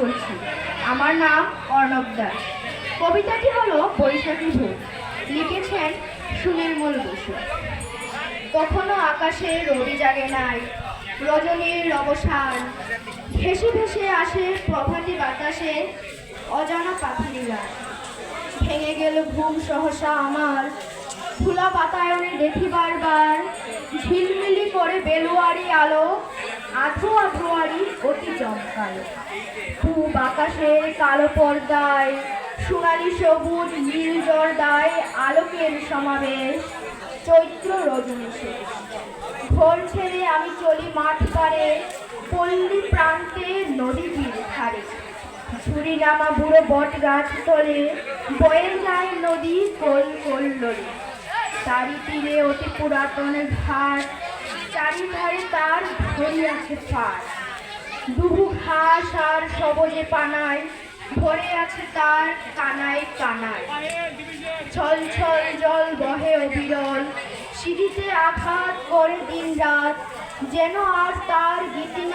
করছি আমার নাম অর্ণব দাস। কবিতাটি হলো বৈশাখী ভোর লিখেছেন সুনির্মল বসু। কখনো আকাশে রবি জাগে নাই রজনীর অবসান ভেসে ভেসে আসে প্রভাতী বাতাসে অজানা পাখির। ভেঙে গেল ঘুম সহসা আমার। খোলা বাতায়নে দেখি বারবার। ঝিলমিলি করে বেলুয়ারি আলো। আধো আধোয়ারি অতি চমকালো খুব আকাশের কালো পর্দায়, সোনালি সবুজ, নীল জর্দায় আলোকের সমাবেশ, চৈত্র রজনী শেষ। ঘোর ছেড়ে আমি চলি মাঠ পারে পল্লী প্রান্তে নদী তীর ধারে। ছুরি নামা বুড়ো বট গাছ তলে বয়ে যায় নদী কোল কোল লড়ে তারি তীরে অতি পুরাতন ঘাট, চারিধারে তার ভরি আছে দুহু ঘাস আর সবজে পানায়, ভরে আছে তার কানায় কানায়। ছল ছল জল বহে অবিরল, সিঁড়িতে আঘাত করে দিন রাত যেন আর তার গীতিনা